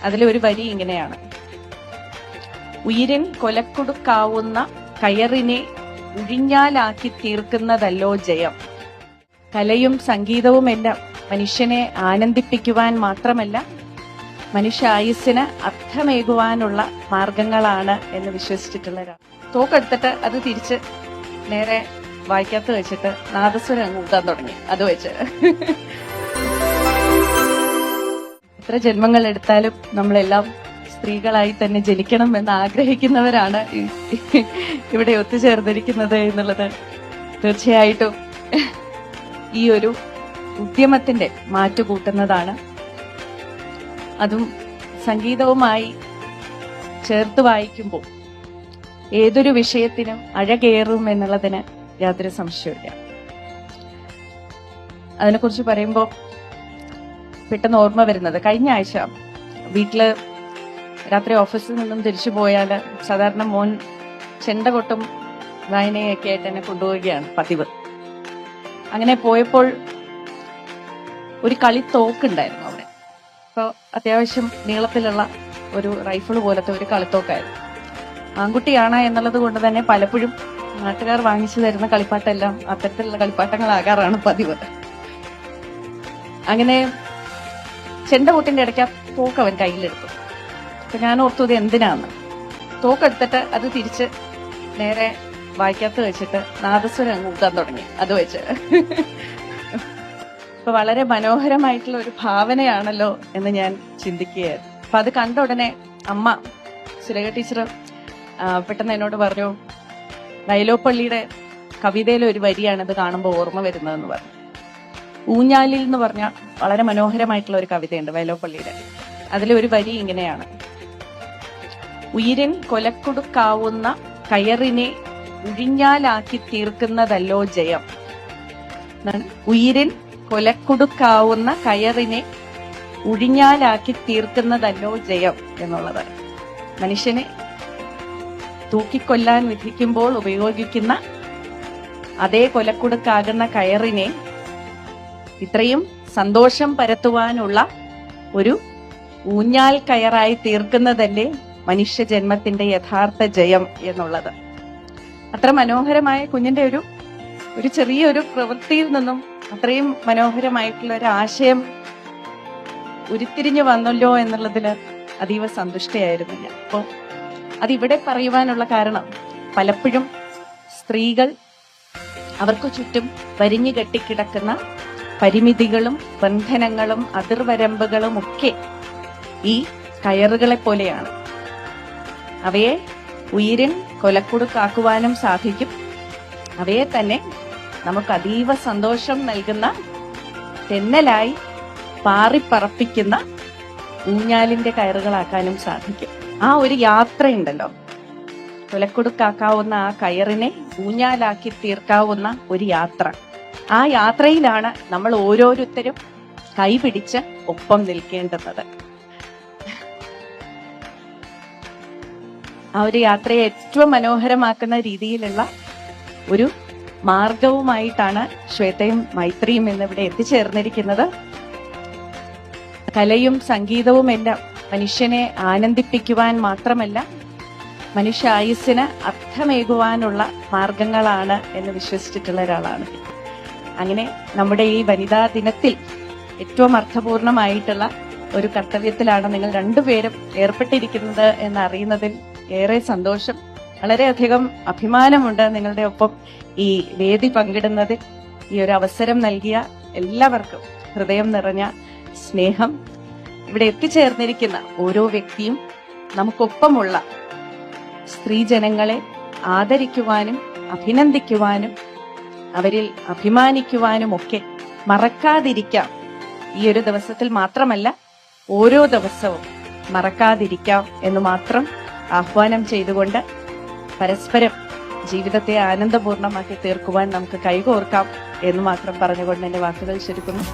അതിലെ ഒരു വരി ഇങ്ങനെയാണ്. ഉയിരിൻ കൊലക്കൊടുക്കാവുന്ന കയറിനെ ഉഴിഞ്ഞാലാക്കി തീർക്കുന്നതല്ലോ ജയം. കലയും സംഗീതവും എല്ലാം മനുഷ്യനെ ആനന്ദിപ്പിക്കുവാൻ മാത്രമല്ല മനുഷ്യ ആയുസ്സിന് അർത്ഥമേകുവാനുള്ള മാർഗങ്ങളാണ് എന്ന് വിശ്വസിച്ചിട്ടുള്ള ഒരാൾ. തോക്കെടുത്തിട്ട് അത് തിരിച്ച് നേരെ വായിക്കാത്ത വെച്ചിട്ട് നാദസ്വരം കൂട്ടാൻ തുടങ്ങി. അത് വെച്ച്. എത്ര ജന്മങ്ങൾ എടുത്താലും നമ്മളെല്ലാം സ്ത്രീകളായി തന്നെ ജനിക്കണം എന്ന് ആഗ്രഹിക്കുന്നവരാണ് ഇവിടെ ഒത്തുചേർന്നിരിക്കുന്നത് എന്നുള്ളത്. തീർച്ചയായിട്ടും ഈ ഒരു ഉദ്യമത്തിന്റെ മാറ്റുകൂട്ടുന്നതാണ് അതും സംഗീതവുമായി ചേർത്ത് വായിക്കുമ്പോൾ ഏതൊരു വിഷയത്തിനും അഴകേറും എന്നുള്ളതിന് യാതൊരു സംശയമില്ല അതിനെക്കുറിച്ച് പറയുമ്പോൾ പെട്ടെന്ന് ഓർമ്മ വരുന്നത്. കഴിഞ്ഞ ആഴ്ച വീട്ടിൽ രാത്രി ഓഫീസിൽ നിന്നും തിരിച്ചു പോയാൽ സാധാരണ മോൻ ചെണ്ട കൊട്ടും വായനയൊക്കെ ആയിട്ട് എന്നെ കൊണ്ടുപോവുകയാണ് പതിവ്. അങ്ങനെ പോയപ്പോൾ ഒരു കളി തോക്കുണ്ടായിരുന്നു അവിടെ. അപ്പോൾ അത്യാവശ്യം നീളത്തിലുള്ള ഒരു റൈഫിൾ പോലത്തെ ഒരു കളിത്തോക്കായിരുന്നു. ആൺകുട്ടിയാണ് എന്നുള്ളത് കൊണ്ട് തന്നെ പലപ്പോഴും നാട്ടുകാർ വാങ്ങിച്ചു തരുന്ന കളിപ്പാട്ടെല്ലാം അത്തരത്തിലുള്ള കളിപ്പാട്ടങ്ങളാകാറാണ് പതിവ്. അങ്ങനെ ചെണ്ട കൂട്ടിന്റെ ഇടയ്ക്ക് ആ തോക്ക് അവൻ കയ്യിലെടുത്തു. അപ്പൊ ഞാൻ ഓർത്തു ഇത് എന്തിനാന്ന്. തോക്കെടുത്തിട്ട് അത് തിരിച്ച് നേരെ വായിക്കാത്ത വെച്ചിട്ട് നാദസ്വരം അങ്ങ് ഊതാൻ തുടങ്ങി. അത് വെച്ച്. അപ്പൊ വളരെ മനോഹരമായിട്ടുള്ള ഒരു ഭാവനയാണല്ലോ എന്ന് ഞാൻ ചിന്തിക്കുകയായിരുന്നു. അപ്പൊ അത് കണ്ട ഉടനെ അമ്മ സുരേഖ ടീച്ചർ പെട്ടെന്ന് എന്നോട് പറഞ്ഞു വയലോപ്പള്ളിയുടെ കവിതയിലെ ഒരു വരിയാണ് ഇത് കാണുമ്പോൾ ഓർമ്മ വരുന്നതെന്ന് പറഞ്ഞു. ഊഞ്ഞാലിൽ എന്ന് പറഞ്ഞ വളരെ മനോഹരമായിട്ടുള്ള ഒരു കവിതയുണ്ട് വയലോപ്പള്ളിയുടെ അതിലെ ഒരു വരി ഇങ്ങനെയാണ്. ഉയിരിൻ കൊലക്കൊടുക്കാവുന്ന കയറിനെ ഉഴിഞ്ഞാലാക്കി തീർക്കുന്നതല്ലോ ജയം. ഉയിരൻ കൊലക്കൊടുക്കാവുന്ന കയറിനെ ഉഴിഞ്ഞാലാക്കി തീർക്കുന്നതല്ലോ ജയം എന്നുള്ളത്. മനുഷ്യനെ തൂക്കിക്കൊല്ലാൻ വിധിക്കുമ്പോൾ ഉപയോഗിക്കുന്ന അതേ കൊലക്കൊടുക്കാകുന്ന കയറിനെ ഇത്രയും സന്തോഷം പരത്തുവാനുള്ള ഒരു ഊഞ്ഞാൽ കയറായി തീർക്കുന്നതല്ലേ മനുഷ്യ ജന്മത്തിന്റെ യഥാർത്ഥ ജയം എന്നുള്ളത്. അത്ര മനോഹരമായ കുഞ്ഞിന്റെ ഒരു ഒരു ചെറിയൊരു പ്രവൃത്തിയിൽ നിന്നും അത്രയും മനോഹരമായിട്ടുള്ള ഒരു ആശയം ഉരുത്തിരിഞ്ഞു വന്നല്ലോ എന്നുള്ളതിൽ അതീവ സന്തുഷ്ടയായിരുന്നു ഞാൻ. അപ്പോൾ അതിവിടെ പറയുവാനുള്ള കാരണം പലപ്പോഴും സ്ത്രീകൾ അവർക്ക് ചുറ്റും വരിഞ്ഞു കെട്ടിക്കിടക്കുന്ന പരിമിതികളും ബന്ധനങ്ങളും അതിർവരമ്പുകളും ഒക്കെ ഈ കയറുകളെ പോലെയാണ്. അവയെ ഉയിരിൻ കൊലക്കുടുക്കാക്കുവാനും സാധിക്കും. അവയെ തന്നെ നമുക്ക് അതീവ സന്തോഷം നൽകുന്ന തെന്നലായി പാറിപ്പറപ്പിക്കുന്ന ഊഞ്ഞാലിന്റെ കയറുകളാക്കാനും സാധിക്കും. ആ ഒരു യാത്രയുണ്ടല്ലോ. കൊലക്കൊടുക്കാക്കാവുന്ന ആ കയറിനെ ഊഞ്ഞാലാക്കി തീർക്കാവുന്ന ഒരു യാത്ര. ആ യാത്രയിലാണ് നമ്മൾ ഓരോരുത്തരും കൈപിടിച്ച് ഒപ്പം നിൽക്കേണ്ടുന്നത്. ആ ഒരു യാത്രയെ ഏറ്റവും മനോഹരമാക്കുന്ന രീതിയിലുള്ള ഒരു മാർഗവുമായിട്ടാണ് ശ്വേതയും മൈത്രിയും എന്നിവിടെ എത്തിച്ചേർന്നിരിക്കുന്നത്. കലയും സംഗീതവും എല്ലാം മനുഷ്യനെ ആനന്ദിപ്പിക്കുവാൻ മാത്രമല്ല മനുഷ്യ ആയുസ്സിന് അർത്ഥമേകുവാനുള്ള മാർഗങ്ങളാണ് എന്ന് വിശ്വസിച്ചിട്ടുള്ള ഒരാളാണ്. അങ്ങനെ നമ്മുടെ ഈ വനിതാ ദിനത്തിൽ ഏറ്റവും അർത്ഥപൂർണമായിട്ടുള്ള ഒരു കർത്തവ്യത്തിലാണ് നിങ്ങൾ രണ്ടുപേരും ഏർപ്പെട്ടിരിക്കുന്നത് എന്ന് അറിയുന്നതിൽ ഏറെ സന്തോഷം. വളരെയധികം അഭിമാനമുണ്ട് നിങ്ങളുടെ ഒപ്പം ഈ വേദി പങ്കിടുന്നതിൽ. ഈ ഒരു അവസരം നൽകിയ എല്ലാവർക്കും ഹൃദയം നിറഞ്ഞ സ്നേഹം. ഇവിടെ എത്തിച്ചേർന്നിരിക്കുന്ന ഓരോ വ്യക്തിയും നമുക്കൊപ്പമുള്ള സ്ത്രീജനങ്ങളെ ആദരിക്കുവാനും അഭിനന്ദിക്കുവാനും അവരിൽ അഭിമാനിക്കുവാനും ഒക്കെ മറക്കാതിരിക്കാം. ഈ ഒരു ദിവസത്തിൽ മാത്രമല്ല ഓരോ ദിവസവും മറക്കാതിരിക്കാം എന്ന് മാത്രം ആഹ്വാനം ചെയ്തുകൊണ്ട് പരസ്പരം ജീവിതത്തെ ആനന്ദപൂർണമാക്കി തീർക്കുവാൻ നമുക്ക് കൈകോർക്കാം എന്ന് മാത്രം പറഞ്ഞുകൊണ്ട് എന്റെ വാക്കുകൾ ചുരുക്കുന്നു.